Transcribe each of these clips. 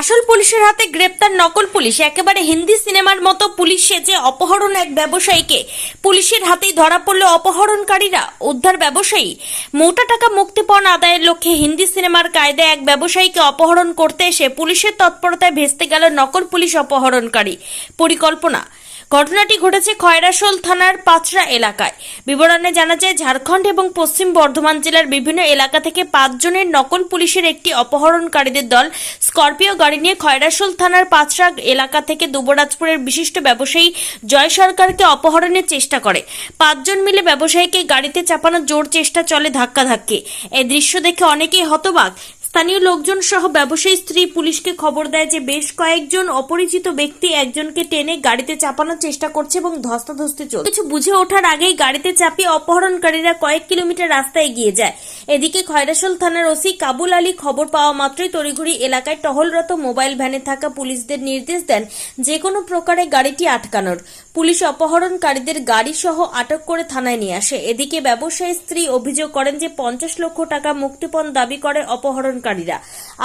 আসল পুলিশের হাতে গ্রেপ্তার নকল পুলিশ। একেবারে হিন্দি সিনেমার মতো পুলিশ সেজে অপহরণ এক ব্যবসায়ীকে পুলিশের হাতেই ধরা পড়ল অপহরণকারীরা। উদ্ধার ব্যবসায়ী, মোটা টাকা মুক্তিপণ আদায়ের লক্ষ্যে হিন্দি সিনেমার কায়দায় এক ব্যবসায়ীকে অপহরণ করতে এসে পুলিশের তৎপরতায় ভেস্তে গেল নকল পুলিশ অপহরণকারী। পরিকল্পনা ঘটনাটি ঘটেছে খয়রাশোল থানার পাঁচরা এলাকায়। বিবরণে জানা যায়, ঝাড়খণ্ড এবং পশ্চিম বর্ধমান জেলার বিভিন্ন এলাকা থেকে পাঁচজনের নকল পুলিশের একটি অপহরণকারীদের দল স্করপিও গাড়ি নিয়ে খয়রাশোল থানার পাঁচরা এলাকা থেকে দুবরাজপুরের বিশিষ্ট ব্যবসায়ী জয় সরকারকে অপহরণের চেষ্টা করে। পাঁচজন মিলে ব্যবসায়ীকে গাড়িতে চাপানোর জোর চেষ্টা চলে ধাক্কাধাক্কি। এই দৃশ্য দেখে অনেকেই হতবাক। স্থানীয় লোকজন সহ ব্যবসায়ী, স্ত্রী, পুলিশকে খবর দেয় যে বেশ কয়েকজন অপরিচিত ব্যক্তি একজনকে টেনে গাড়িতে চাপানোর চেষ্টা করছে এবং ধস্তাধস্তি চলছে। কিছু বুঝে ওঠার আগেই গাড়িতে চাপিয়ে অপহরণকারীরা কয়েক কিলোমিটার রাস্তা এগিয়ে যায়। এদিকে খয়রাসোল থানার ওসি কাবুল আলী খবর পাওয়া মাত্রই তড়িঘড়ি এলাকায় টহলরত মোবাইল ভ্যানে থাকা পুলিশদের নির্দেশ দেন যে কোনো প্রকারে গাড়িটি আটকানোর। পুলিশ অপহরণকারীদের গাড়ি সহ আটক করে থানায় নিয়ে আসে। এদিকে ব্যবসায়ী স্ত্রী অভিযোগ করেন যে পঞ্চাশ লক্ষ টাকা মুক্তিপণ দাবি করে অপহরণকারীরা।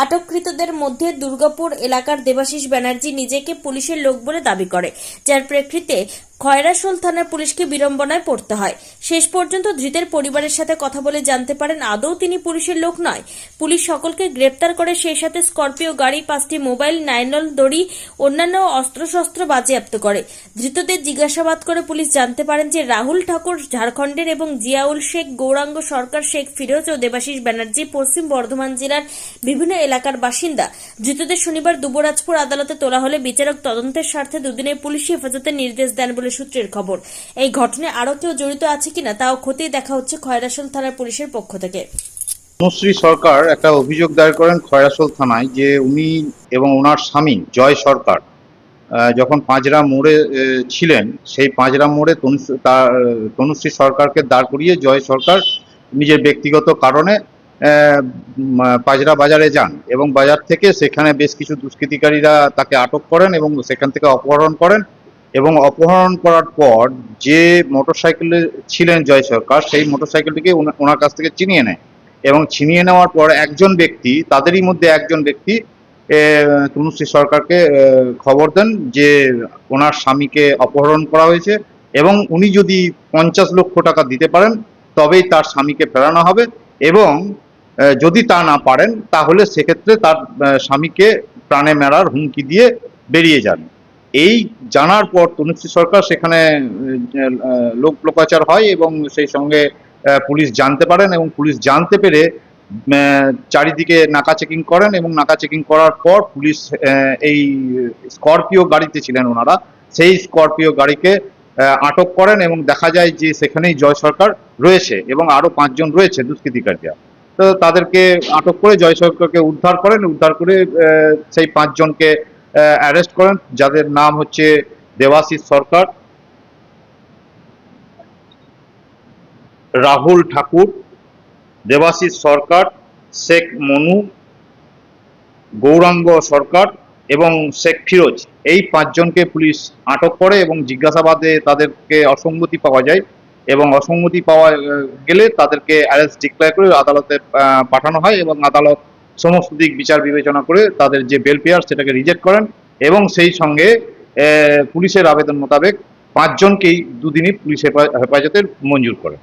আটককৃতদের মধ্যে দুর্গাপুর এলাকার দেবাশিস ব্যানার্জি নিজেকে পুলিশের লোক বলে দাবি করে, যার প্রেক্ষিতে খয়রাসোল থানার পুলিশকে বিড়ম্বনায় পড়তে হয়। শেষ পর্যন্ত ধৃতের পরিবারের সাথে কথা বলে জানতে পারেন আদৌ তিনি পুলিশের লোক নয়। পুলিশ সকলকে গ্রেপ্তার করে সেই সাথে স্করপিও গাড়ি, পাঁচটি মোবাইল, নাইনল দড়ি, অন্যান্য অস্ত্রশস্ত্র বাজেয়াপ্ত করে। ধৃতদের জিজ্ঞাসাবাদ করে পুলিশ জানতে পারেন যে রাহুল ঠাকুর, ঝাড়খণ্ডের এবং জিয়াউল শেখ, গৌরাঙ্গ সরকার শেখ, ফিরোজ ও দেবাশিস ব্যানার্জি, পশ্চিম বর্ধমান জেলার বিভিন্ন এলাকার বাসিন্দা। ধৃতদের শনিবার দুবরাজপুর আদালতে তোলা হলে বিচারক তদন্তের স্বার্থে দুদিনের পুলিশ হেফাজতের নির্দেশ দেন বলে সূত্রের খবর। এই ঘটনায় আরও কেউ জড়িত আছে কিনা তাও খতিয়ে দেখা হচ্ছে খয়রাসোল থানার পুলিশের পক্ষ থেকে। তনুশ্রী সরকার একটা অভিযোগ দায়ের করেন খয়রাসোল থানায় যে উনি এবং ওনার স্বামী জয় সরকার যখন পাঁচরা মোড়ে ছিলেন সেই পাঁচরা মোড়ে তনুশ্রী সরকারকে দাঁড় করিয়ে জয় সরকার নিজের ব্যক্তিগত কারণে উম, বাজারে যান এবং বাজার থেকে সেখানে বেশ কিছু দুষ্কৃতিকারীরা তাকে আটক করেন এবং সেখান থেকে অপহরণ করেন। এবং অপহরণ করার পর যে মোটরসাইকেলে ছিলেন জয় সরকার, সেই মোটরসাইকেলটিকে ওনা- ওনার কাছ থেকে চিনিয়ে নেয়। এবং ছিনিয়ে নেওয়ার পর একজন ব্যক্তি, তাদেরই মধ্যে একজন ব্যক্তি তনুশ্রী সরকারকে খবর দেন যে ওনার স্বামীকে অপহরণ করা হয়েছে এবং উনি যদি পঞ্চাশ লক্ষ টাকা দিতে পারেন, তবেই তার স্বামীকে ফেরানো হবে এবং যদি তা না পারেন, তাহলে সেক্ষেত্রে তার স্বামীকে প্রাণে মেরার হুমকি দিয়ে বেরিয়ে যান। এই জানার পর তনুশ্রী সরকার সেখানে লোক লোকাচার হয় এবং সেই সঙ্গে পুলিশ জানতে পারেন এবং পুলিশ জানতে পেরে চারিদিকে নাকা চেকিং করেন এবং নাকা চেকিং করার পর পুলিশ এই স্করপিও গাড়িতে ছিলেন ওনারা। সেই স্করপিও গাড়িকে আটক করেন এবং দেখা যায় যে সেখানেই জয় সরকার রয়েছে এবং আরও পাঁচজন রয়েছে দুষ্কৃতিকারীরা। তো তাদেরকে আটক করে জয় সরকারকে উদ্ধার করেন, উদ্ধার করে সেই পাঁচজনকে অ্যারেস্ট করেন, যাদের নাম হচ্ছে দেবাশিস সরকার, রাহুল ঠাকুর, দেবাশিস সরকার, শেখ মনু, গৌরাঙ্গ সরকার এবং শেখ ফিরোজ। এই পাঁচজনকে পুলিশ আটক করে এবং জিজ্ঞাসাবাদে তাদেরকে অসঙ্গতি পাওয়া যায় এবং অসঙ্গতি পাওয়া গেলে তাদেরকে অ্যারেস্ট ডিক্লেয়ার করে আদালতে পাঠানো হয় এবং আদালত সমস্ত দিক বিচার বিবেচনা করে তাদের যে বেল পেয়ার সেটাকে রিজেক্ট করেন এবং সেই সঙ্গে পুলিশের আবেদন মোতাবেক পাঁচজনকেই দুদিনই পুলিশ হেফা- হেফাজতের মঞ্জুর করে